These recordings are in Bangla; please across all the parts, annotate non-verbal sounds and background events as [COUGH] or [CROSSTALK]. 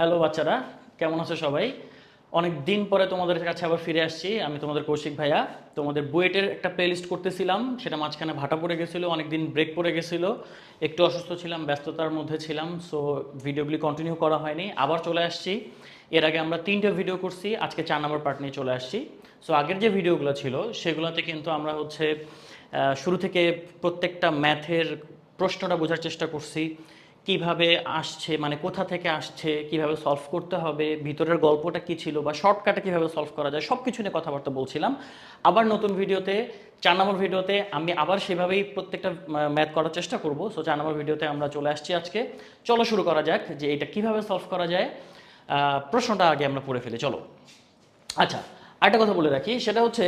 হ্যালো বাচ্চারা। কেমন আছো সবাই? অনেক দিন পরে তোমাদের কাছে আবার ফিরে আসছি। আমি তোমাদের কৌশিক ভাইয়া। তোমাদের বুয়েটের একটা প্লেলিস্ট করতেছিলাম। সেটা মাঝখানে ভাটা পড়ে গেছিল অনেক দিন ব্রেক পড়ে গেছিল। একটু অসুস্থ ছিলাম, ব্যস্ততার মধ্যে ছিলাম সো ভিডিওগুলি কন্টিনিউ করা হয়নি। আবার চলে আসছি। এর আগে আমরা তিনটে ভিডিও করছি। আজকে চার নম্বর পার্ট নিয়ে চলে আসছি। সো আগের যে ভিডিওগুলো ছিল, সেগুলোতে কিন্তু আমরা হচ্ছে শুরু থেকে প্রত্যেকটা ম্যাথের প্রশ্নটা বোঝার চেষ্টা করছি। কীভাবে আসছে মানে কোথা থেকে আসছে, কীভাবে সলভ করতে হবে, ভিতরের গল্পটা কি ছিল বা শর্টকাটে কীভাবে সলভ করা যায় সব কিছু নিয়ে কথাবার্তা বলছিলাম। আবার নতুন ভিডিওতে, চার নম্বর ভিডিওতে আমি আবার সেভাবেই প্রত্যেকটা ম্যাথ করার চেষ্টা করব। সো চার নম্বর ভিডিওতে আমরা চলে আসছি আজকে। চলো শুরু করা যাক যে এটা কীভাবে সলভ করা যায়। প্রশ্নটা আগে আমরা পড়ে ফেলি, চলো। আচ্ছা আরেকটা কথা বলে রাখি, সেটা হচ্ছে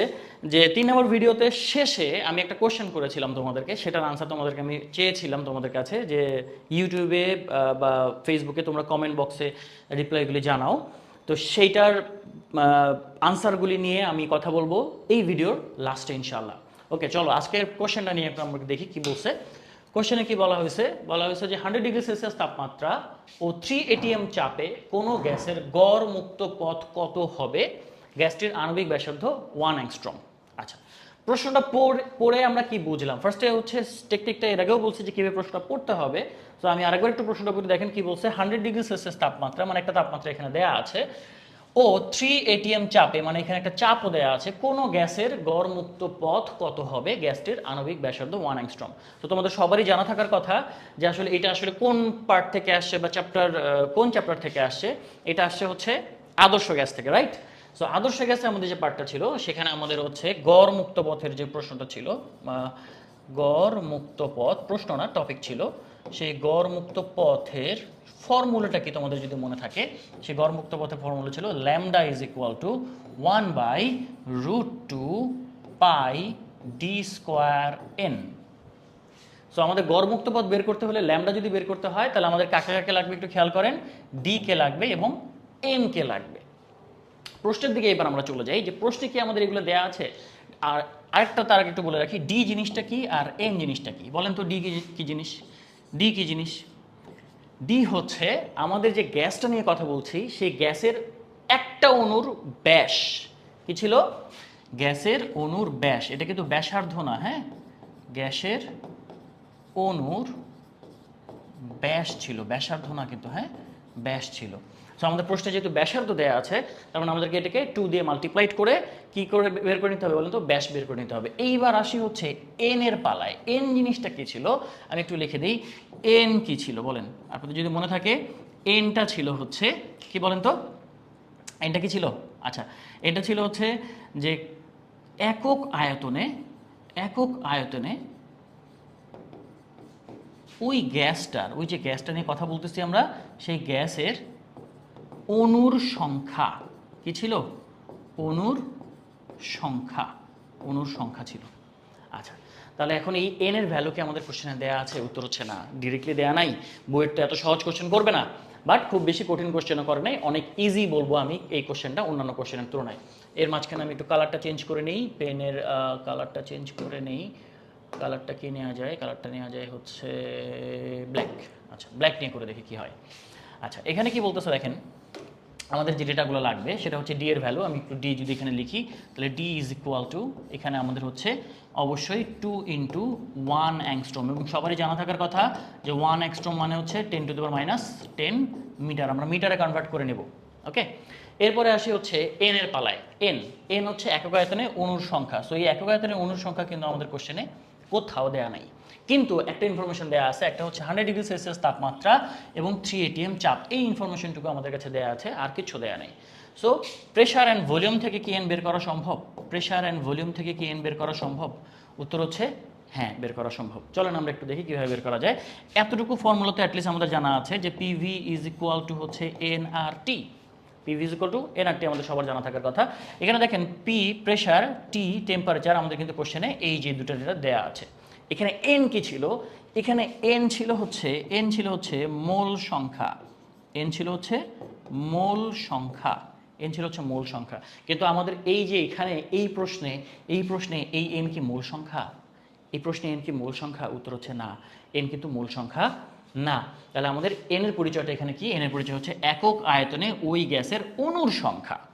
যে তিন নম্বর ভিডিওতে শেষে আমি একটা কোশ্চেন করেছিলাম তোমাদেরকে, সেটার আনসার তোমাদেরকে আমি চেয়েছিলাম তোমাদের কাছে যে ইউটিউবে বা ফেসবুকে তোমরা কমেন্ট বক্সে রিপ্লাইগুলি জানাও। তো সেইটার আনসারগুলি নিয়ে আমি কথা বলব এই ভিডিওর লাস্টে ইনশাল্লাহ ওকে চলো আজকের কোশ্চেনটা নিয়ে একটু আমরা দেখি কি বলছে। কোশ্চেনে কি বলা হয়েছে? বলা হয়েছে যে হান্ড্রেড ডিগ্রি সেলসিয়াস তাপমাত্রা ও থ্রি এটিএম চাপে কোনো গ্যাসের গড় মুক্ত পথ কত হবে? গ্যাসটির আণবিক ব্যাসার্ধ ওয়ান অ্যাংস্ট্রম আচ্ছা প্রশ্নটা পড়ে আমরা কি বুঝলাম? ফার্স্টে হচ্ছে টেকটিকটা এর আগেও বলছি যে কীভাবে প্রশ্নটা পড়তে হবে। তো আমি আরেকবার একটু প্রশ্নটা পড়ে, দেখেন কি বলছে হান্ড্রেড ডিগ্রি সেলসিয়াস তাপমাত্রা মানে একটা তাপমাত্রা এখানে দেয়া আছে, ও থ্রি এটিএম চাপে মানে এখানে একটা চাপও দেওয়া আছে, কোনো গ্যাসের গড় মুক্ত পথ কত হবে গ্যাসটির আণবিক ব্যাসার্ধ ওয়ান অ্যাংস্ট্রম তো তোমাদের সবারই জানা থাকার কথা যে আসলে এটা আসলে কোন পার্ট থেকে আসছে বা চ্যাপ্টার কোন চ্যাপ্টার থেকে আসছে? এটা আসছে হচ্ছে আদর্শ গ্যাস থেকে রাইট সো আদর্শ গ্যাসে আমাদের যে পার্টটা ছিল, সেখানে আমাদের হচ্ছে গড় মুক্ত পথের যে প্রশ্নটা ছিল গড় মুক্ত পথ প্রশ্ন না টপিক ছিল, সেই গড় মুক্ত পথের ফর্মুলাটা কি তোমাদের যদি মনে থাকে, সেই গড় মুক্ত পথের ফর্মুলা ছিল lambda is equal to one by root two pi d square n so আমাদের গড় মুক্ত পথ বের করতে হলে ল্যামডা যদি বের করতে হয়, তাহলে আমাদের কাকে কাকে লাগবে একটু খেয়াল করেন? ডি কে লাগবে এবং এন কে লাগবে। প্রশ্নের দিকে এবার আমরা চলে যাই। যে প্রশ্নে কি আমাদের এগুলো দেয়া আছে? আর আরেকটা তার একটু বলে রাখি, ডি জিনিসটা কি আর এন জিনিসটা কি? বলেন তো ডি কি জিনিস? ডি কি জিনিস? ডি হচ্ছে আমাদের যে গ্যাসটা নিয়ে কথা বলছি, সেই গ্যাসের একটা অণুর ব্যাস। কি ছিল? গ্যাসের অণুর ব্যাস। এটা কিন্তু ব্যাসার্ধ না হ্যাঁ? গ্যাসের অণুর ব্যাস ছিল, ব্যাসার্ধ না কিন্তু হ্যাঁ? ব্যাস ছিল। তো আমাদের প্রশ্নে যেহেতু ব্যাসার্ধ দেওয়া আছে, তার মানে আমাদেরকে এটাকে টু দিয়ে মাল্টিপ্লাইড করে কি করে বের করে নিতে হবে বলেন তো? ব্যাস বের করে নিতে হবে। এইবার আসি হচ্ছে এন এর পালায়। এন জিনিসটা কি ছিল? আমি একটু লিখে দিই। এন কি ছিল বলেন? আপনাদের যদি মনে থাকে এনটা ছিল হচ্ছে কি বলেন তো? এনটা কি ছিল? আচ্ছা এটা ছিল হচ্ছে যে একক আয়তনে একক আয়তনে ওই গ্যাসটার, ওই যে গ্যাসটা নিয়ে কথা বলতেছি আমরা, সেই গ্যাসের অণুর সংখ্যা। কি ছিল? অণুর সংখ্যা। অণুর সংখ্যা ছিল। আচ্ছা তাহলে এখন এই এন এর ভ্যালু কি আমাদের কোশ্চেনে দেওয়া আছে, উত্তর হচ্ছে না। ডিরেক্টলি দেওয়া নাই। বইয়ের তো এত সহজ কোশ্চেন করবে না। বাট খুব বেশি কঠিন কোশ্চেনও করে নাই। অনেক ইজি বলব আমি এই কোশ্চেনটা অন্যান্য কোশ্চেনের তুলনায়। এর মাঝখানে আমি একটু কালারটা চেঞ্জ করে নিই। পেনের কালারটা চেঞ্জ করে নিই। কালারটা কি নেওয়া যায়? কালারটা নেওয়া যায় হচ্ছে ব্ল্যাক আচ্ছা ব্ল্যাক নিয়ে করে দেখি কি হয়। আচ্ছা এখানে কি বলতেছে দেখেন, আমাদের যে ডেটাগুলো লাগবে, সেটা হচ্ছে ডি এর ভ্যালু আমি একটু ডি যদি এখানে লিখি, তাহলে ডি ইজ ইকুয়াল টু এখানে আমাদের হচ্ছে অবশ্যই টু ইন্টু ওয়ান অ্যাংস্ট্রম এবং সবারই জানা থাকার কথা যে ওয়ান অ্যাংস্ট্রম মানে হচ্ছে টেন টু দেওয়ার মাইনাস টেন মিটার আমরা মিটারে কনভার্ট করে নেব ওকে এরপরে আসি হচ্ছে এন এর পালায় এন এন হচ্ছে একক আয়তনে অণুর সংখ্যা সো এই একক আয়তনে অণুর সংখ্যা কিন্তু আমাদের কোশ্চেনে কোথাও দেয়া নাই। কিন্তু একটা ইনফরমেশন দেওয়া আছে, একটা হচ্ছে হান্ড্রেড ডিগ্রি সেলসিয়াস তাপমাত্রা এবং থ্রি এটিএম চাপ। এই ইনফরমেশনটুকু আমাদের কাছে দেওয়া আছে, আর কিছু দেওয়া নেই। সো প্রেশার অ্যান্ড ভলিউম থেকে কি এন বের করা সম্ভব? প্রেশার অ্যান্ড ভলিউম থেকে কি এন বের করা সম্ভব? উত্তর হচ্ছে হ্যাঁ বের করা সম্ভব। চলেন আমরা একটু দেখি কীভাবে বের করা যায়। এতটুকু ফর্মুলাতে অ্যাটলিস্ট আমাদের জানা আছে যে পিভি ইজ ইকুয়াল টু হচ্ছে N R T PV is equal to NRT আমাদের সবার জানা থাকার কথা। এখানে দেখেন পি প্রেশার টি টেম্পারেচার আমাদের কিন্তু কোশ্চেনে এই যে দুটো যেটা দেওয়া আছে। এখানে এন কি ছিল? এখানে এন ছিল হচ্ছে এন ছিল হচ্ছে মোল সংখ্যা। এন ছিল হচ্ছে মোল সংখ্যা। এন ছিল হচ্ছে মোল সংখ্যা। কিন্তু আমাদের এই যে এখানে, এই প্রশ্নে এই প্রশ্নে এই এন কি মূল সংখ্যা? এই প্রশ্নে এন কি মূল সংখ্যা? উত্তর হচ্ছে না। এন কিন্তু মূল সংখ্যা না। তাহলে আমাদের এন এর পরিচয়টা এখানে কি? এন এর পরিচয় হচ্ছে একক আয়তনে ওই গ্যাসের অণুর সংখ্যা।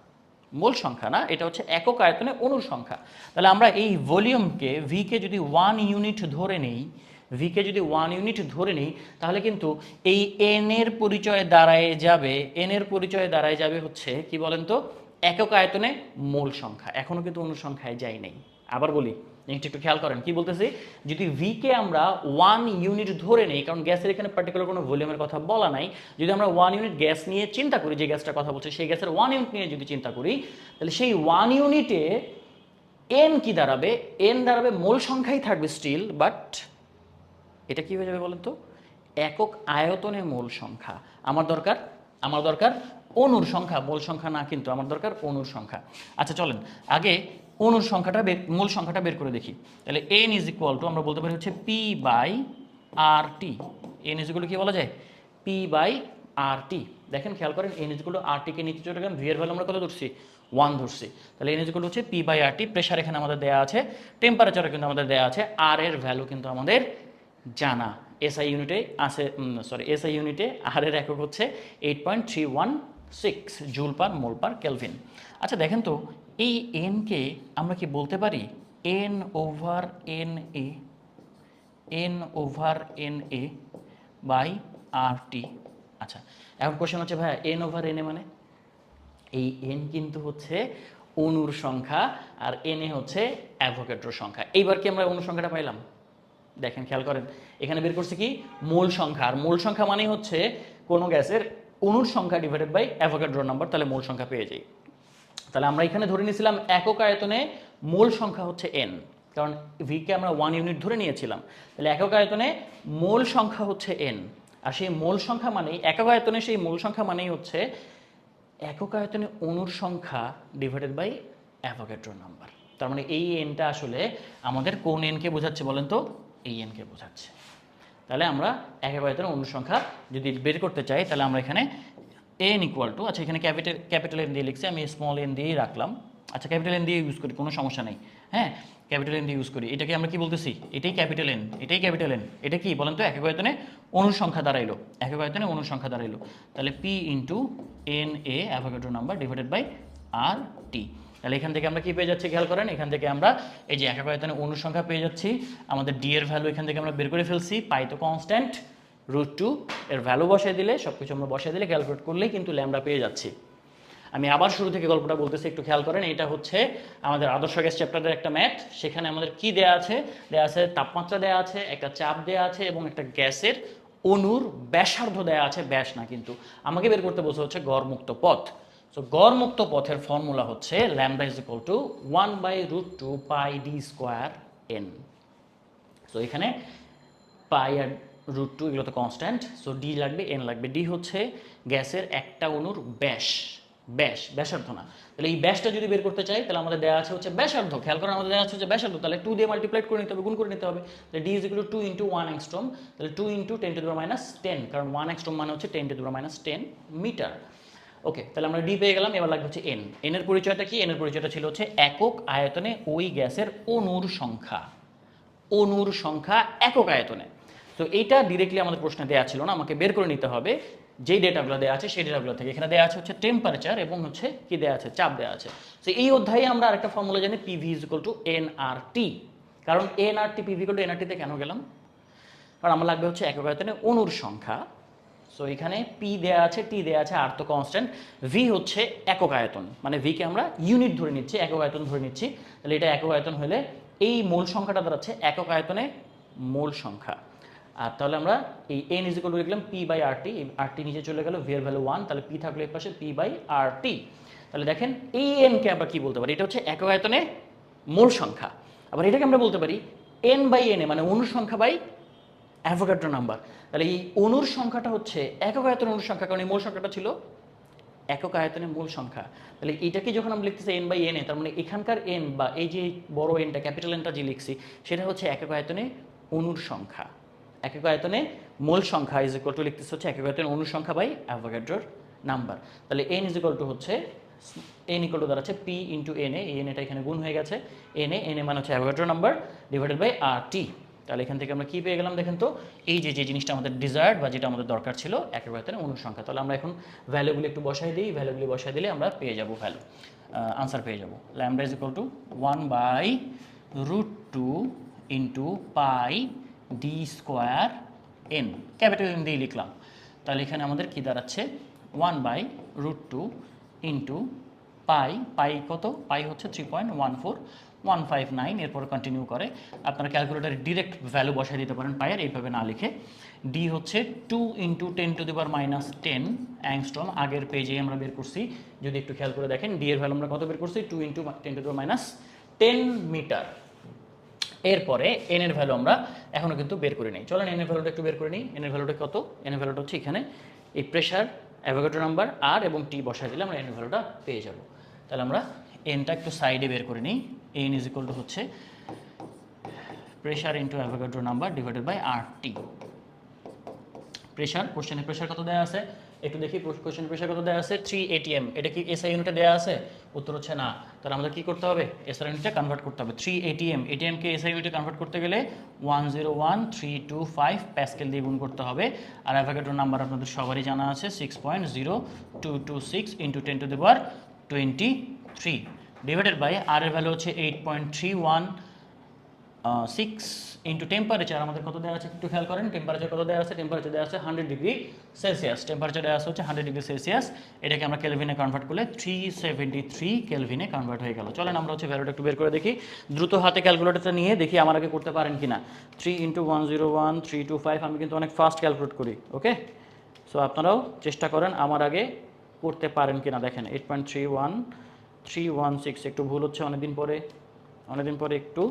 মোল সংখ্যা না, এটা হচ্ছে একক আয়তনে অণুর সংখ্যা। তাহলে আমরা এই ভলিউমকে ভিকে যদি ওয়ান ইউনিট ধরে নেই ভিকে যদি ওয়ান ইউনিট ধরে নিই, তাহলে কিন্তু এই এন এর পরিচয় দাঁড়ায় যাবে এন এর পরিচয় দাঁড়ায় যাবে হচ্ছে, কি বলেন তো? একক আয়তনে মূল সংখ্যা। এখনও কিন্তু অনুসংখ্যায় যাই নেই। আবার বলি। একটু একটু খেয়াল করেন, কি বলতেছি? যদি ভিকে আমরা ওয়ান ইউনিট ধরে নেই, কারণ গ্যাসের এখানে পার্টিকুলার কোনো ভলিউমের কথা বলা নাই, যদি আমরা ওয়ান ইউনিট গ্যাস নিয়ে চিন্তা করি, যে গ্যাসটার কথা বলছে, সেই গ্যাসের ওয়ান ইউনিট নিয়ে যদি চিন্তা করি, তাহলে সেই ওয়ান ইউনিটে এন কি দাঁড়াবে? এন দাঁড়াবে মোল সংখ্যাই থাকবে স্টিল বাট এটা কি হয়ে যাবে বলেন তো? একক আয়তনে মোল সংখ্যা। আমার দরকার আমার দরকার অণুর সংখ্যা, মোল সংখ্যা না কিন্তু আমার দরকার অণুর সংখ্যা। আচ্ছা চলেন। আগে অণুর সংখ্যাটা বের, মূল সংখ্যাটা বের করে দেখি। তাহলে এন ইজ ইকুয়াল টু আমরা বলতে পারি হচ্ছে P by R T N is equal কি বলা যায়? পি বাই আর টি দেখেন, খেয়াল করেন এন ইজ ইকুয়াল আর টিকে নিচে চলে গেলাম ভি এর ভ্যালু আমরা কত ধরছি? ওয়ান ধরছি। তাহলে এন ইজ ইকুয়াল হচ্ছে P by R T pressure এখানে আমাদের দেওয়া আছে টেম্পারেচারও কিন্তু আমাদের দেওয়া আছে আর এর ভ্যালু কিন্তু আমাদের জানা। এসআই ইউনিটে আছে সরি এসআই ইউনিটে আর এর একক হচ্ছে eight point three one six joule per mole per kelvin আচ্ছা দেখেন তো এই এনকে আমরা কি বলতে পারি? N over N A N over N A by R T আচ্ছা এখন কোশ্চেন হচ্ছে ভাইয়া এন ওভার এন এ মানে? এই এন কিন্তু হচ্ছে অণুর সংখ্যা আর এন এ হচ্ছে অ্যাভোকেট্রোর সংখ্যা। এইবার কি আমরা অণুর সংখ্যাটা পাইলাম? দেখেন, খেয়াল করেন, এখানে বের করছে কি? মূল সংখ্যা। আর মূল সংখ্যা মানে হচ্ছে কোনো গ্যাসের অণুর সংখ্যা ডিভাইডেড বাই অ্যাভোগাড্রো নাম্বার তাহলে মূল সংখ্যা পেয়ে যাই। তাহলে আমরা এখানে ধরে নিয়েছিলাম একক আয়তনে মোল সংখ্যা হচ্ছে এন কারণ ভিকে আমরা ওয়ান ইউনিট ধরে নিয়েছিলাম। তাহলে একক আয়তনে মোল সংখ্যা হচ্ছে এন আর সেই মোল সংখ্যা মানেই, একক আয়তনে সেই মোল সংখ্যা মানেই হচ্ছে একক আয়তনে অণুর সংখ্যা ডিভাইডেড বাই অ্যাভোগাড্রো নাম্বার তার মানে এই এনটা আসলে আমাদের কোন এনকে বোঝাচ্ছে বলেন তো? এই এনকে বোঝাচ্ছে। তাহলে আমরা একক আয়তনে অণুর সংখ্যা যদি বের করতে চাই, তাহলে আমরা এখানে এন ইকুয়াল টু আচ্ছা এখানে ক্যাপিটাল ক্যাপিটাল এন দিয়ে লিখছি, আমি স্মল এন দিয়েই রাখলাম। আচ্ছা ক্যাপিটাল এন দিয়ে ইউজ করি, কোনো সমস্যা নেই। হ্যাঁ ক্যাপিটাল এন দিয়ে ইউজ করি। এটাকে আমরা কি বলতেছি? এটাই ক্যাপিটাল এন এটাই ক্যাপিটাল এন এটা কি? বলেন তো একক আয়তনে অণুর সংখ্যা দাঁড়াইলো। একক আয়তনে অণুর সংখ্যা দাঁড়াইলো? তাহলে P into N A Avogadro number divided by R T তাহলে এখান থেকে আমরা কি পেয়ে যাচ্ছি? খেয়াল করেন, এখান থেকে আমরা এই যে একক আয়তনে অণুর সংখ্যা পেয়ে যাচ্ছি, আমাদের ডি এর ভ্যালু এখান থেকে আমরা বের করে ফেলছি পাই তো কনস্ট্যান্ট রুট টু এর ভ্যালু বসাই দিলে সব কিছু আমরা বসাই দিলে ক্যালকুলেট করলেই কিন্তু ল্যামডা পেয়ে যাচ্ছি। আমি আবার শুরু থেকে গল্পটা বলতেছি, একটু খেয়াল করেন এটা হচ্ছে আমাদের আদর্শ গ্যাস চ্যাপ্টারের একটা ম্যাথ সেখানে আমাদের কি দেয়া আছে? দেয়া আছে তাপমাত্রা দেয়া আছে, একটা চাপ দেয়া আছে, এবং একটা গ্যাসের অণুর ব্যাসার্ধ দেয়া আছে, ব্যাস না কিন্তু। আমাকে বের করতে বলছে হচ্ছে গড়মুক্ত পথ। সো গড়মুক্ত পথের ফর্মুলা হচ্ছে lambda is equal to one by root two pi d square n so এখানে পাই আর রুট টু এগুলো তো কনস্ট্যান্ট সো ডি লাগবে এন লাগবে। ডি হচ্ছে গ্যাসের একটা অণুর ব্যাস ব্যাস, ব্যাসার্ধ না। তাহলে এই ব্যাসটা যদি বের করতে চাই, তাহলে আমাদের দেওয়া আছে হচ্ছে ব্যাসার্ধ। খেয়াল করেন আমাদের দেওয়া আছে হচ্ছে ব্যাসার্ধ। তাহলে টু দিয়ে মাল্টিপ্লাইড করে নিতে হবে, গুণ করে নিতে হবে। তাহলে d is equal to into one angstrom তাহলে টু ইন্টু টেন টু দুবার মাইনাস টেন কারণ ওয়ান অ্যাংস্ট্রম মানে হচ্ছে টেন টু দুবার মাইনাস টেন মিটার ওকে তাহলে আমরা ডি পেয়ে গেলাম, এবার লাগবে হচ্ছে এন এন এর পরিচয়টা কি? এন এর পরিচয়টা ছিল হচ্ছে একক আয়তনে ওই গ্যাসের অণুর সংখ্যা। অণুর সংখ্যা একক আয়তনে। তো এইটা ডিরেক্টলি আমাদের প্রশ্নে দেওয়া ছিল না, আমাকে বের করে নিতে হবে। যেই ডেটাগুলো দেওয়া আছে, সেই ডেটাগুলো থেকে। এখানে দেওয়া আছে হচ্ছে টেম্পারেচার এবং হচ্ছে কি দেওয়া আছে, চাপ দেওয়া আছে। তো এই অধ্যায়ে আমরা আরেকটা ফর্মুলা জানি PV is equal to N R T কারণ N R T PV equal to N R টিতে কেন গেলাম? কারণ আমার লাগবে হচ্ছে একক আয়তনে অণুর সংখ্যা। সো এখানে পি দেয়া আছে টি দেয়া আছে আর তো কনস্ট্যান্ট ভি হচ্ছে একক আয়তন। মানে ভিকে আমরা ইউনিট ধরে নিচ্ছি, একক আয়তন ধরে নিচ্ছি। তাহলে এটা একক আয়তন হলে এই মূল সংখ্যাটা দাঁড়াচ্ছে একক আয়তনে মূল সংখ্যা। আর তাহলে আমরা এই এন ইজ ইকুয়াল টু লিখলাম P by R T R T নিচে চলে গেল ভি এর ভ্যালু ওয়ান তাহলে পি থাকল এর পাশে পি বাই আর টি তাহলে দেখেন, এই এনকে আমরা কি বলতে পারি? এটা হচ্ছে একক আয়তনে মূল সংখ্যা। আবার এটাকে আমরা বলতে পারি এন বাই এন এ মানে অনুর সংখ্যা বাই অ্যাভোগাড্রো নাম্বার তাহলে এই অনুর সংখ্যাটা হচ্ছে একক আয়তনের অণুর সংখ্যা, কারণ এই মূল সংখ্যাটা ছিল একক আয়তনের মূল সংখ্যা। তাহলে এটাকে যখন আমরা লিখতেছি এন বাই এন এ, তার মানে এখানকার এন বা এই যে বড় এনটা ক্যাপিটাল এনটা যে লিখছি, সেটা হচ্ছে একক আয়তনে অনুর সংখ্যা। একক আয়তনে মূল সংখ্যা ইজ ইকুয়াল টু লিখতেছে হচ্ছে একক আয়তনে অণুর সংখ্যা বাই অ্যাভোগাড্রোর নাম্বার তাহলে এন ইজ ইকুয়াল টু হচ্ছে এন ইকুয়াল টু দাঁড়াচ্ছে P into N A N এটা এখানে গুণ হয়ে গেছে এন এ এন এ মানে হচ্ছে Avogadro number divided by R T তাহলে এখান থেকে আমরা কি পেয়ে গেলাম দেখেন তো? এই যে যে জিনিসটা আমাদের ডিজায়ার্ড বা যেটা আমাদের দরকার ছিল একের আয়তনে অনুসংখ্যা। তাহলে আমরা এখন ভ্যালুগুলি একটু বসাই দিই ভ্যালুগুলি বসাই দিলে আমরা পেয়ে যাব ভ্যালু আনসার পেয়ে যাব। Lambda is equal to one by root two into pi d square n capital N দিয়ে লিখলাম। তাহলে এখানে আমাদের কি দাঁড়াচ্ছে? One by root two into pi pi কত? পাই হচ্ছে three point one four one five nine এরপর কন্টিনিউ করে। আপনারা ক্যালকুলেটারে ডিরেক্ট ভ্যালু বসাই দিতে পারেন পায়ের এইভাবে না লিখে। ডি হচ্ছে two into ten to the power minus ten angstrom আগের পেজে আমরা বের করছি। যদি একটু খেয়াল করে দেখেন ডি এর ভ্যালু আমরা কত বের করছি? Two into ten to the power minus ten metre এরপরে এন এর ভ্যালু আমরা এখনও কিন্তু বের করে নিই। চলেন এন এর ভ্যালুটা একটু বের করে নিই। এন এর ভ্যালুটা কত? এন এর ভ্যালুটা হচ্ছে এখানে। এই প্রেশার অ্যাভোগাটো নাম্বার আর এবং টি বসাই দিলে আমরা এন এর ভ্যালুটা পেয়ে যাব। তাহলে আমরা এনটা একটু সাইডে বের করে নিই। এন ইজ ইকুয়াল টু হচ্ছে pressure into Avogadro number divided by R T pressure কোশ্চেনে প্রেশার কত দেওয়া আছে? একটু দেখি কোশ্চেন প্রেশার কত দেওয়া আছে থ্রি এটিএম এটা কি এসআই ইউনিটে দেওয়া আছে? উত্তর হচ্ছে না। তাহলে আমাদের কি করতে হবে? এসআই ইউনিটে কনভার্ট করতে হবে। থ্রি এটিএম এটিএমকে এসআই ইউনিটে কনভার্ট করতে গেলে one zero one three two five pascal দিয়ে গুণ করতে হবে। আর অ্যাভোগাড্রো নাম্বার আপনাদের সবারই জানা আছে six point zero two two six into ten to the power twenty three divided by R এর ভ্যালু হচ্ছে eight point three one six into temperature আমাদের কত দেওয়া আছে? একটু খেয়াল করেন টেম্পারেচার কত দেওয়া আছে? টেম্পারেচার দেওয়া আছে হান্ড্রেড ডিগ্রি সেলসিয়াস টেম্পারেচার দেওয়া আছে হচ্ছে হান্ড্রেড ডিগ্রি সেলসিয়াস এটাকে আমরা কেলভিনে কনভার্ট করলে থ্রি সেভেন্টি থ্রি কেলভিনে কনভার্ট হয়ে গেল। চলেন আমরা হচ্ছে ভ্যালুটা একটু বের করে দেখি। দ্রুত হাতে ক্যালকুলেটরটা নিয়ে দেখি আমার আগে করতে পারেন কি না three into one zero one three two five আমি কিন্তু অনেক ফাস্ট ক্যালকুলেট করি ওকে সো আপনারাও চেষ্টা করেন আমার আগে করতে পারেন কি না দেখেন eight point three one three one six একটু ভুল হচ্ছে অনেকদিন পরে। অনেকদিন পরে একটু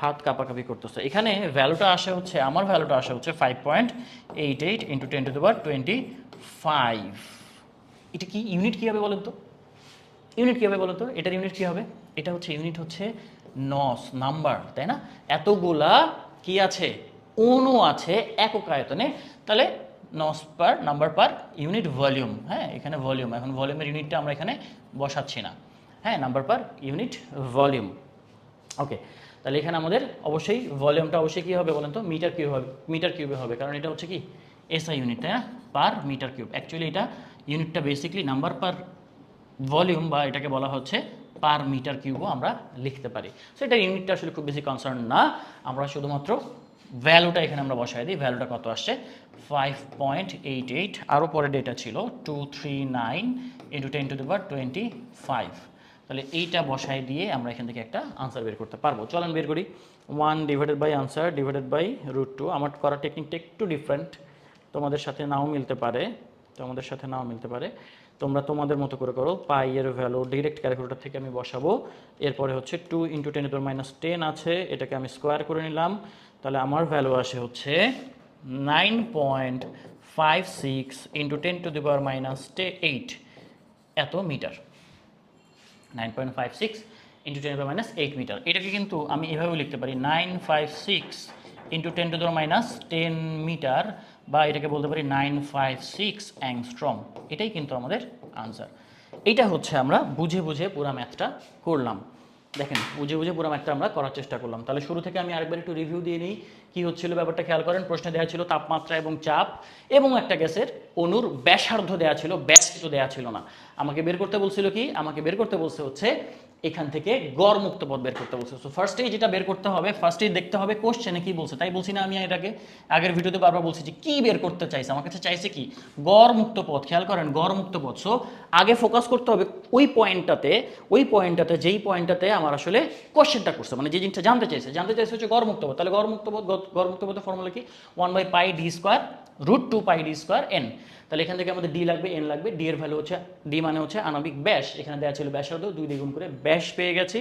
হাত কাঁপাকাপি করতেছে। এখানে ভ্যালুটা আসে হচ্ছে, আমার ভ্যালুটা আসে হচ্ছে five point eight eight into ten to the power twenty five এটা কি ইউনিট কী হবে বলেন তো? ইউনিট কী হবে বলেন তো? এটার ইউনিট কী হবে? এটা হচ্ছে ইউনিট হচ্ছে নস নাম্বার তাই না? এতগুলা কি আছে? অণু আছে একক আয়তনে। তাহলে নস per number per unit volume হ্যাঁ এখানে ভলিউম এখন ভলিউমের ইউনিটটা আমরা এখানে বসাচ্ছি না। হ্যাঁ number per unit volume okay তাহলে এখানে আমাদের অবশ্যই ভলিউমটা অবশ্যই কী হবে বলেন তো? মিটার কিউব হবে মিটার কিউবে হবে। কারণ এটা হচ্ছে কি? এসআই ইউনিট তাই না? পার মিটার কিউব অ্যাকচুয়ালি এটা ইউনিটটা বেসিকলি নাম্বার পার ভলিউম বা এটাকে বলা হচ্ছে পার মিটার কিউবও আমরা লিখতে পারি। সো এটা ইউনিটটা আসলে খুব বেশি কনসার্ন না। আমরা শুধুমাত্র ভ্যালুটা এখানে আমরা বসাই দিই। ভ্যালুটা কত আসছে? ফাইভ পয়েন্ট এইট এইট আরও পরে ডেটা ছিল। Two three nine into ten to the power twenty five তাহলে এইটা বসাই দিয়ে আমরা এখান থেকে একটা আনসার বের করতে পারব। চলেন বের করি। One divided by answer divided by root two আমার করা টেকনিকটা একটু ডিফারেন্ট তোমাদের সাথে নাও মিলতে পারে। তোমাদের সাথে নাও মিলতে পারে। তোমরা তোমাদের মতো করে করো। পাই এর ভ্যালু ডিরেক্ট ক্যালকুলেটর থেকে আমি বসাবো। এরপরে হচ্ছে two into ten to minus ten আছে। এটাকে আমি স্কোয়ার করে নিলাম। তাহলে আমার ভ্যালু আসে হচ্ছে nine point five six into ten to the power minus ten eight এত metre nine point five six into ten minus eight metre এটাকে কিন্তু আমি এভাবেও লিখতে পারি nine five six into ten to the minus ten metre বা এটাকে বলতে পারি নাইন ফাইভ সিক্স অ্যাংস্ট্রম এটাই কিন্তু আমাদের আনসার এইটা হচ্ছে আমরা বুঝে বুঝে পুরো ম্যাথটা করলাম। দেখেন, বুঝে বুঝে পুরো ম্যাথটা আমরা করার চেষ্টা করলাম। তাহলে শুরু থেকে আমি আরেকবার একটু রিভিউ দিয়ে নিই, কী হচ্ছিল ব্যাপারটা খেয়াল করেন? প্রশ্নে দেওয়া ছিল তাপমাত্রা এবং চাপ এবং একটা গ্যাসের অনুর ব্যাসার্ধ দেওয়া ছিল ব্যাস কিছু দেওয়া ছিল না। আমাকে বের করতে বলছিল কি? আমাকে বের করতে বলছে হচ্ছে এখান থেকে গড় মুক্ত পথ বের করতে বলছে। সো ফার্স্টেই যেটা বের করতে হবে ফার্স্টেই দেখতে হবে কোশ্চেনে কি বলছে। তাই বলছি না আমি এটাকে আগের ভিডিওতে বারবার বলছি যে কি বের করতে চাইছে। আমার কাছে চাইছে কি? গড় মুক্ত পথ। খেয়াল করেন গড় মুক্ত পথ। সো আগে ফোকাস করতে হবে ওই পয়েন্টটাতে ওই পয়েন্টটাতে যেই পয়েন্টটাতে আমার আসলে কোশ্চেনটা করছে। মানে যে জিনিসটা জানতে চাইছে জানতে চাইছে হচ্ছে গড় মুক্ত পথ। তাহলে গড় মুক্ত পথ, গড় মুক্ত পথের ফর্মুলা কি? One by pi D square root two pi D square N তাহলে এখান থেকে আমাদের ডি লাগবে এন লাগবে। ডি এর ভ্যালু হচ্ছে ডি মানে হচ্ছে আণবিক ব্যাস। এখানে দেওয়া ছিল ব্যাসার্ধ, দুই দ্বিগুণ করে ব্যাস পেয়ে গেছি।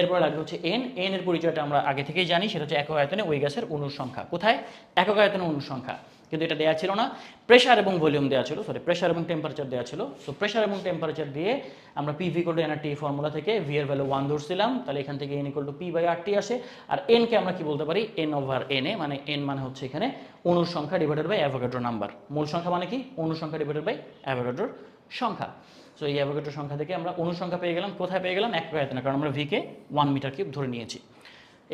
এরপরে লাগবে হচ্ছে এন এন এর পরিচয়টা আমরা আগে থেকেই জানি, সেটা হচ্ছে একক আয়তনে ওই গ্যাসের অনুর সংখ্যা। কোথায়? একক আয়তনে অনুর সংখ্যা। কিন্তু এটা দেওয়া ছিল না। প্রেশার এবং ভলিউম দেওয়া ছিল সরি প্রেশার এবং টেম্পারেচার দেওয়া ছিল। সো প্রেশার এবং টেম্পারেচার দিয়ে আমরা P V to NRT formula থেকে ভি এর ভ্যালু ওয়ান ধরছিলাম। তাহলে এখান থেকে N equal to P by RT আসে। আর এনকে আমরা কি বলতে পারি? এন ওভার এন এ মানে এন মানে হচ্ছে এখানে অনুর সংখ্যা ডিভাইডেড বাই অ্যাভোগাড্রো নাম্বার মূল সংখ্যা মানে কি? অনুর সংখ্যা ডিভাইডেড বাই অ্যাভোগাড্রোর সংখ্যা। সো এই অ্যাভোগাড্রো সংখ্যা থেকে আমরা অনুর সংখ্যা পেয়ে গেলাম। কোথায় পেয়ে গেলাম? এক আয়তনে কারণ আমরা ভিকে ওয়ান মিটার কিউব ধরে নিয়েছি।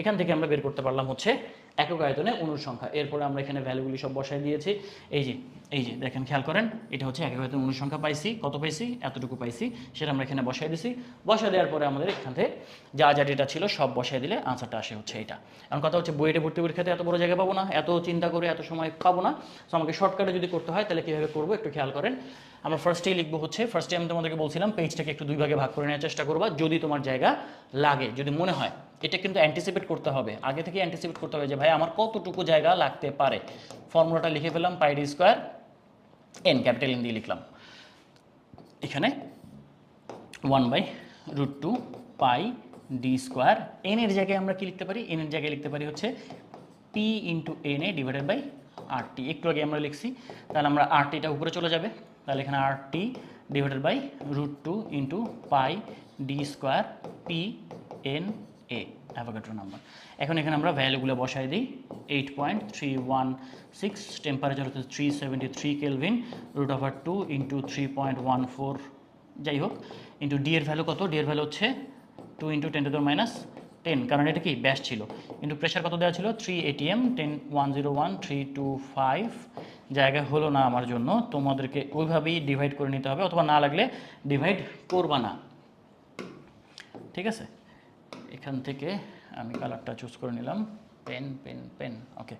এখান থেকে আমরা বের করতে পারলাম হচ্ছে একক আয়তনে অনুর সংখ্যা। এরপরে আমরা এখানে ভ্যালুগুলি সব বসাই দিয়েছি। এই যে এই যে, দেখেন, খেয়াল করেন, এটা হচ্ছে একক আয়তনে অনুর সংখ্যা পাইছি। কত পাইছি? এতটুকু পাইছি। সেটা আমরা এখানে বসাই দিছি। বসাই দেওয়ার পরে আমাদের এখান থেকে যা যা ডেটা ছিল সব বসাই দিলে আনসারটা আসে হচ্ছে এটা এখন কথা হচ্ছে বইটা ভর্তি পরীক্ষাতে এত বড় জায়গা পাবো না, এত চিন্তা করে এত সময় পাবো না। সো আমাকে শর্টকাটে যদি করতে হয়, তাহলে কীভাবে করব? একটু খেয়াল করেন। আমরা ফার্স্টেই লিখব হচ্ছে ফার্স্টে আমি তোমাদেরকে বলছিলাম পেজটাকে একটু দুই ভাগে ভাগ করে নেওয়ার চেষ্টা করবা, যদি তোমার জায়গা লাগে, যদি মনে হয়। এটা কিন্তু অ্যান্টিসিপেট করতে হবে। আগে থেকে অ্যান্টিসিপেট করতে হবে যে, ভাই আমার কতটুকু জায়গা লাগতে পারে? ফর্মুলাটা লিখে ফেললাম pi D square N capital N দিয়ে লিখলাম। এখানে one by root two pi D square N এর জায়গায় আমরা কি লিখতে পারি? এন এর জায়গায় লিখতে পারি হচ্ছে P into N A divided by R T একটু আগে আমরা লিখছি, তাহলে আমরা আর টিটা উপরে চলে যাবে। তাহলে এখানে R T divided by root two into pi D square P N A Avogadro number এখন এখানে আমরা ভ্যালুগুলো বসাই দিই। Eight point three one six temperature হচ্ছে three seventy three kelvin root over two into three point one four যাই হোক ইন্টু ডি এর ভ্যালু কত? ডি এর ভ্যালু হচ্ছে two into ten to minus ten কারণ এটা কি? ব্যাস ছিল। কিন্তু প্রেশার কত দেওয়া ছিল? Three ATM ten one zero one three two five জায়গা হলো না আমার জন্য, তোমাদেরকে ওইভাবেই ডিভাইড করে নিতে হবে, অথবা না লাগলে ডিভাইড করবা না। ঠিক আছে? এখান থেকে আমি কালারটা চুজ করে নিলাম। Pen pen pen okay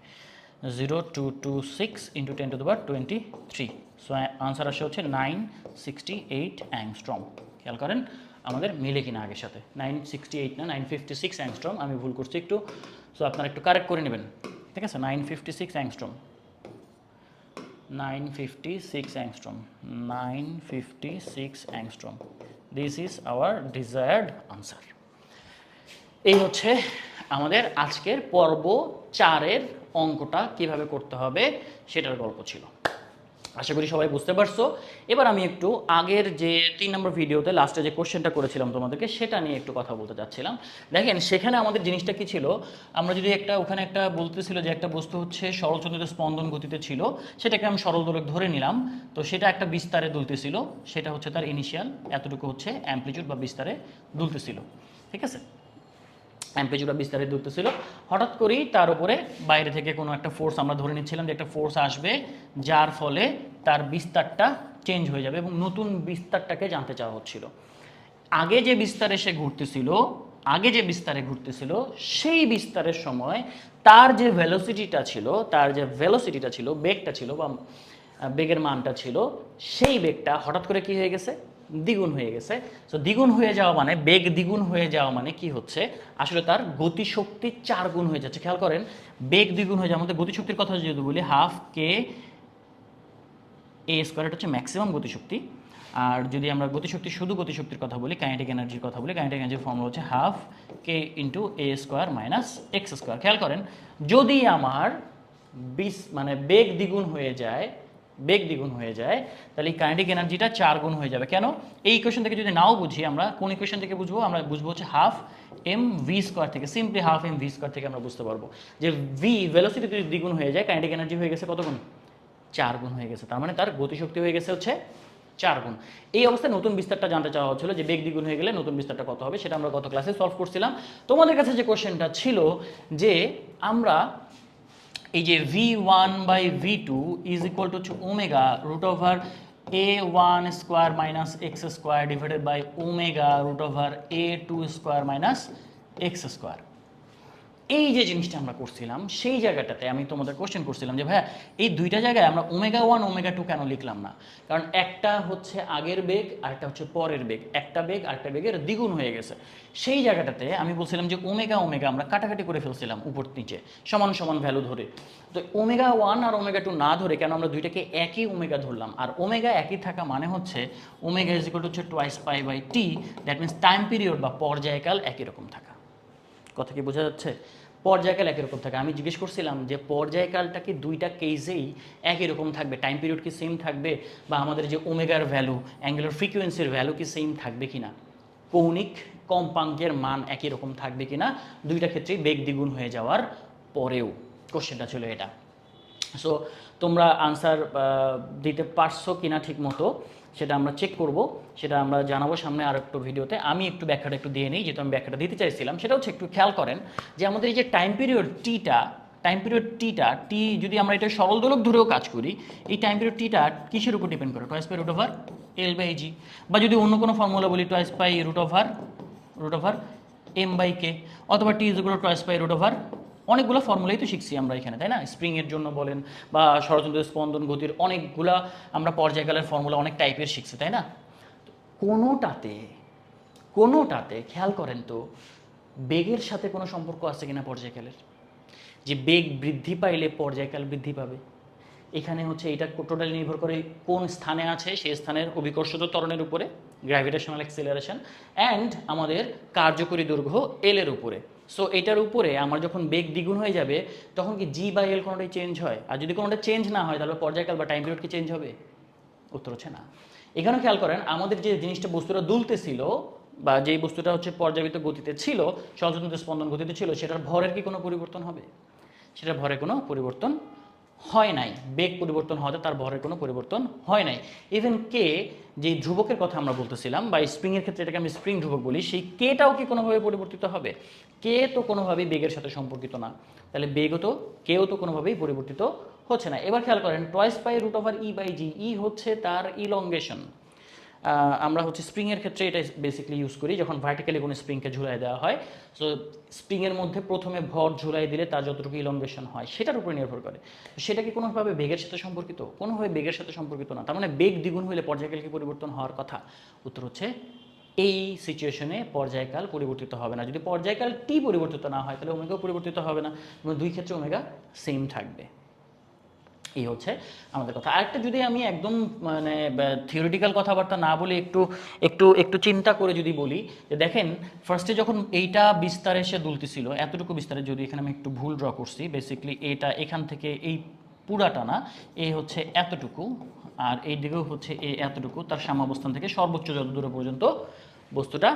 zero two two six into ten to power twenty three so answer আসে হচ্ছে নাইন সিক্সটি এইট অ্যাংস্ট্রম খেয়াল করেন, আমাদের মিলে কিনা আগের সাথে। নাইন সিক্সটি এইট না নাইন ফিফটি সিক্স অ্যাংস্ট্রম আমি ভুল করছি একটু। সো আপনারা একটু কারেক্ট করে নেবেন। ঠিক আছে? Nine fifty six angstrom nine fifty six angstrom nine fifty six angstrom this is our desired answer এই হচ্ছে আমাদের আজকের পর্ব চারের অঙ্কটা কীভাবে করতে হবে সেটার গল্প ছিল। আশা করি সবাই বুঝতে পারছ। এবার আমি একটু আগের যে তিন নম্বর ভিডিওতে লাস্টে যে কোশ্চেনটা করেছিলাম তোমাদেরকে, সেটা নিয়ে একটু কথা বলতে চাচ্ছিলাম। দেখেন, সেখানে আমাদের জিনিসটা কি ছিল? আমরা যদি একটা, ওখানে একটা বলতেছিল যে একটা বস্তু হচ্ছে সরলচন্দ্রিত স্পন্দন গতিতে ছিল, সেটাকে আমি সরল দোলক ধরে নিলাম। তো সেটা একটা বিস্তারে দুলতেছিল, সেটা হচ্ছে তার ইনিশিয়াল এতটুকু হচ্ছে অ্যাম্পলিটিউড বা বিস্তারে দুলতেছিল। ঠিক আছে? অ্যাম্পেজুরা বিস্তারিত দূরত্ব ছিল। হঠাৎ করেই তার উপরে বাইরে থেকে কোনো একটা ফোর্স আমরা ধরে নিচ্ছিলাম যে একটা ফোর্স আসবে, যার ফলে তার বিস্তারটা চেঞ্জ হয়ে যাবে এবং নতুন বিস্তারটাকে জানতে চাওয়া হচ্ছিল। আগে যে বিস্তারে সে ঘুরতেছিল, আগে যে বিস্তারে ঘুরতেছিল, সেই বিস্তারের সময় তার যে ভেলোসিটিটা ছিল, তার যে ভেলোসিটিটা ছিল, বেগটা ছিল বা বেগের মানটা ছিল, সেই বেগটা হঠাৎ করে কি হয়ে গেছে? দ্বিগুণ হয়ে গেছে। তো দ্বিগুণ হয়ে যাওয়া মানে বেগ দ্বিগুণ হয়ে যাওয়া মানে কি হচ্ছে? আসলে তার গতিশক্তি চার গুণ হয়ে যাচ্ছে। খেয়াল করেন, বেগ দ্বিগুণ হয়ে যাওয়া আমাদের গতিশক্তির কথা যদি বলি, হাফ কে এ স্কোয়ার হচ্ছে ম্যাক্সিমাম গতিশক্তি। আর যদি আমরা গতিশক্তি শুধু গতিশক্তির কথা বলি, কাইনেটিক এনার্জির কথা বলি, কাইনেটিক এনার্জির ফর্মুলা হচ্ছে half K into A square minus X square. খেয়াল করেন, যদি আমার বিশ মানে বেগ দ্বিগুণ হয়ে যায় বেগ দ্বিগুণ হয়ে যায়, তাহলে এই কাইনেটিক এনার্জিটা চার গুণ হয়ে যাবে। কেন? এই ইকুয়েশন থেকে যদি নাও বুঝি আমরা, কোন ইকুয়েশন থেকে বুঝব? আমরা বুঝব হচ্ছে হাফ এম ভি স্কোয়ার থেকে simply half M V square থেকে আমরা বুঝতে পারব। যে ভি ভেলোসিটি যদি দ্বিগুণ হয়ে যায় কাইনেটিক এনার্জি হয়ে গেছে কত গুণ? চার গুণ হয়ে গেছে। তার মানে তার গতিশক্তি হয়ে গেছে হচ্ছে চার গুণ। এই অবস্থায় নতুন বিস্তারটা জানতে চাওয়া হচ্ছিল যে বেগ দ্বিগুণ হয়ে গেলে নতুন বিস্তারটা কত হবে, সেটা আমরা গত ক্লাসে সলভ করছিলাম। তোমাদের কাছে যে কোশ্চেনটা ছিল যে আমরা এই যে V one by V two is equal to হচ্ছে omega root over A one square minus X square divided by omega root over A two square minus X square এই যে জিনিসটা আমরা করছিলাম, সেই জায়গাটাতে আমি তোমাদের কোশ্চেন করছিলাম যে, ভাইয়া, এই দুইটা জায়গায় আমরা ওমেগা ওয়ান ওমেগা টু কেন লিখলাম না? কারণ একটা হচ্ছে আগের বেগ, আর একটা হচ্ছে পরের বেগ। একটা বেগ, আর একটা বেগের দ্বিগুণ হয়ে গেছে। সেই জায়গাটাতে আমি বলছিলাম যে ওমেগা ওমেগা আমরা কাটাকাটি করে ফেলছিলাম উপর নিচে, সমান সমান ভ্যালু ধরে। তো ওমেগা ওয়ান আর ওমেগা টু না ধরে কেন আমরা দুইটাকে একই ওমেগা ধরলাম? আর ওমেগা একই থাকা মানে হচ্ছে ওমেগা ইজ টু হচ্ছে twice pi by T that means time period বা পর্যায়কাল একই রকম থাকা। কথা কি বোঝা যাচ্ছে? পর্যায়কাল একই রকম থাকে। আমি জিজ্ঞেস করছিলাম যে পর্যায়কালটা কি দুইটা কেজেই একই রকম থাকবে? টাইম পিরিয়ড কি সেম থাকবে? বা আমাদের যে ওমেগার ভ্যালু অ্যাঙ্গুলার ফ্রিকোয়েন্সির ভ্যালু কি সেম থাকবে কিনা? কৌণিক কম্পাঙ্কের মান একই রকম থাকবে কিনা? দুইটা ক্ষেত্রেই বেগ দ্বিগুণ হয়ে যাওয়ার পরেও কোশ্চেনটা ছিল এটা। সো তোমরা আনসার দিতে পারছ কিনা ঠিক মতো সেটা আমরা চেক করব, সেটা আমরা জানাব সামনে আর একটু ভিডিওতে আমি একটু ব্যাখ্যাটা একটু দিয়ে নিই, যেহেতু আমি ব্যাখ্যাটা দিতে চাইছিলাম, সেটা হচ্ছে একটু খেয়াল করেন যে আমাদের এই যে টাইম পিরিয়ড টিটা টাইম পিরিয়ড টিটা টি যদি আমরা এটা সরল দোলক ধরেও কাজ করি, এই টাইম পিরিয়ড টিটা কিসের উপর ডিপেন্ড করে? Twice pi root over L by G. বা যদি অন্য কোনো ফর্মুলা বলি twice pi root over root over M by K, অথবা T is twice pi root over অনেকগুলো ফর্মুলাই তো শিখছি আমরা এখানে, তাই না? স্প্রিংয়ের জন্য বলেন বা ষড়যন্ত্র স্পন্দন গতির অনেকগুলা আমরা পর্যায়কালের ফর্মুলা অনেক টাইপের শিখছি, তাই না? কোনোটাতে কোনোটাতে খেয়াল করেন তো, বেগের সাথে কোনো সম্পর্ক আছে কিনা পর্যায়কালের? যে বেগ বৃদ্ধি পাইলে পর্যায়কাল বৃদ্ধি পাবে। এখানে হচ্ছে এটা টোটালি নির্ভর করে কোন স্থানে আছে, সেই স্থানের অভিকর্ষত ত্বরণের উপরে গ্র্যাভিটেশনাল অ্যাক্সিলারেশন অ্যান্ড আমাদের কার্যকরী দৈর্ঘ্য এলের উপরে। সো এটার উপরে আমার যখন বেগ দ্বিগুণ হয়ে যাবে, তখন কি জি বা এল কোনোটাই চেঞ্জ হয়? আর যদি কোনোটা চেঞ্জ না হয়, তাহলে পর্যায়কাল বা টাইম পিরিয়ড কি চেঞ্জ হবে? উত্তর হচ্ছে না। এখানে খেয়াল করেন, আমাদের যে জিনিসটা বস্তুটা দুলতেছিল, বা যেই বস্তুটা হচ্ছে পর্যাবৃত গতিতে ছিল সচেতন স্পন্দন গতিতে ছিল, সেটার ভরের কি কোনো পরিবর্তন হবে? সেটার ভরে কোনো পরিবর্তন হয় নাই। বেগ পরিবর্তন হওয়াতে তার ভরের কোনো পরিবর্তন হয় নাই। ইভেন কে যে ধ্রুবকের কথা আমরা বলতেছিলাম, বা স্প্রিংয়ের ক্ষেত্রে এটাকে আমি স্প্রিং ধ্রুবক বলি, সেই কেটাও কি কোনোভাবে পরিবর্তিত হবে? কে তো কোনোভাবেই বেগের সাথে সম্পর্কিত না। তাহলে বেগও তো কেও তো কোনোভাবেই পরিবর্তিত হচ্ছে না। এবার খেয়াল করেন twice pi root over E by G E হচ্ছে তার ইলংগেশন আমরা হচ্ছে স্প্রিংয়ের ক্ষেত্রে এটা বেসিক্যালি ইউজ করি, যখন ভার্টিক্যালি কোনো স্প্রিংকে ঝুলাই দেওয়া হয়। সো স্প্রিংয়ের মধ্যে প্রথমে ভর ঝুলাই দিলে তার যতটুকু ইলংগেশন হয়, সেটার উপরে নির্ভর করে। সেটা কি কোনোভাবে বেগের সাথে সম্পর্কিত? কোনোভাবে বেগের সাথে সম্পর্কিত না। তার মানে বেগ দ্বিগুণ হলে পর্যায়কাল কি পরিবর্তন হওয়ার কথা? উত্তর হচ্ছে, এই সিচুয়েশনে পর্যায়কাল পরিবর্তিত হবে না। যদি পর্যায়কাল টি পরিবর্তিত না হয়, তাহলে ওমেগাও পরিবর্তিত হবে না। দুই ক্ষেত্রে ওমেগা সেম থাকবে। এই হচ্ছে আমাদের কথা। আরেকটা যদি আমি একদম মানে থিওরিটিক্যাল কথাবার্তা না বলে একটু একটু একটু চিন্তা করে যদি বলি, যে দেখেন ফার্স্টে যখন এইটা বিস্তারে সে দুলতেছিল, এতটুকু বিস্তারে যদি এখানে আমি একটু ভুল ড্র করছি বেসিক্যালি এটা এখান থেকে এই পুরাটা না এই হচ্ছে এতটুকু, আর এই দিকেও হচ্ছে এই এতটুকু, তার সাম্যাবস্থান থেকে সর্বোচ্চ যত দূরে পর্যন্ত বস্তুটা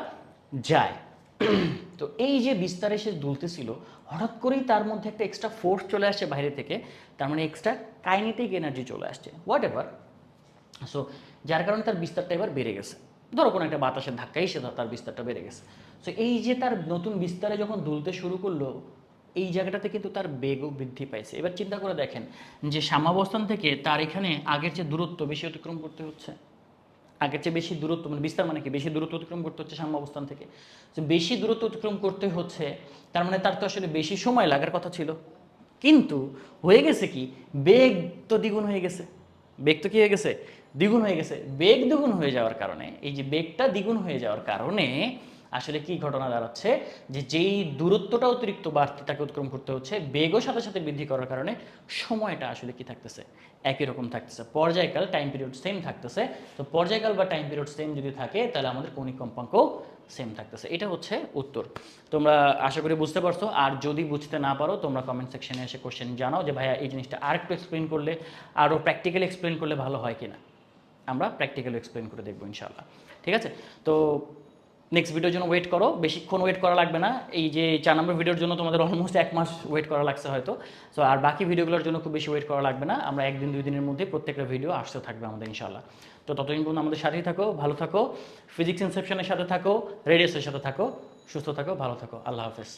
যায়। [CLEARS THROAT] তো এই যে বিস্তারে সে দুলতেছিল, হঠাৎ করেই তার মধ্যে একটা এক্সট্রা ফোর্স চলে আসে বাইরে থেকে, তার মানে এক্সট্রা কাইনেটিক এনার্জি চলে আসছে হোয়াট এভার সো যার কারণে তার বিস্তারটা এবার বেড়ে গেছে। ধরো কোনো একটা বাতাসের ধাক্কাই সে তার বিস্তারটা বেড়ে গেছে। সো এই যে তার নতুন বিস্তারে যখন দুলতে শুরু করল, এই জায়গাটাতে কিন্তু তার বেগও বৃদ্ধি পাইছে। এবার চিন্তা করে দেখেন যে সাম্যাবস্থান থেকে তার এখানে আগের যে দূরত্ব বেশি অতিক্রম করতে হচ্ছে। আগের চেয়ে বেশি দূরত্ব মানে বিস্তার মানে কি? বেশি দূরত্ব অতিক্রম করতে হচ্ছে সাম্য অবস্থান থেকে। তো বেশি দূরত্ব অতিক্রম করতে হচ্ছে, তার মানে তার তো আসলে বেশি সময় লাগার কথা ছিল। কিন্তু হয়ে গেছে কি? বেগ তো দ্বিগুণ হয়ে গেছে। বেগ তো কি হয়ে গেছে? দ্বিগুণ হয়ে গেছে। বেগ দ্বিগুণ হয়ে যাওয়ার কারণে, এই যে বেগটা দ্বিগুণ হয়ে যাওয়ার কারণে আসলে কি ঘটনা দাঁড়াচ্ছে? যে যেই দূরত্বটা অতিরিক্ত বাড়তি তাকে অতিক্রম করতে হচ্ছে, বেগও সাথে সাথে বৃদ্ধি করার কারণে সময়টা আসলে কি থাকতেছে? একই রকম থাকতেছে। পর্যায়কাল টাইম পিরিয়ড সেম থাকতেছে। তো পর্যায়কাল বা টাইম পিরিয়ড সেম যদি থাকে, তাহলে আমাদের কৌণিক কম্পাঙ্কও সেম থাকতেছে। এটা হচ্ছে উত্তর। তোমরা আশা করি বুঝতে পারছ। আর যদি বুঝতে না পারো, তোমরা কমেন্ট সেকশনে এসে কোশ্চেন জানাও যে, ভাইয়া, এই জিনিসটা আর একটু এক্সপ্লেন করলে আরও প্র্যাকটিক্যালি এক্সপ্লেন করলে ভালো হয় কিনা? আমরা প্র্যাকটিক্যালি এক্সপ্লেন করে দেখব ইনশাল্লাহ ঠিক আছে? তো নেক্সট ভিডিওর জন্য ওয়েট করো। বেশিক্ষণ ওয়েট করা লাগবে না। এই যে চার নম্বর ভিডিওর জন্য তোমাদের অলমোস্ট এক মাস ওয়েট করা লাগছে হয়তো। সো আর বাকি ভিডিওগুলোর জন্য খুব বেশি ওয়েট করা লাগবে না। আমরা একদিন, দুই দিনের মধ্যে প্রত্যেকটা ভিডিও আসতে থাকবে আমাদের ইনশাল্লাহ তো ততদিন পর্যন্ত আমাদের সাথেই থাকো, ভালো থাকো ফিজিক্স ইনসেপশনের সাথে থাকো রেডিয়াসের সাথে থাকো, সুস্থ থাকো, ভালো থাকো। আল্লাহ হাফেজ।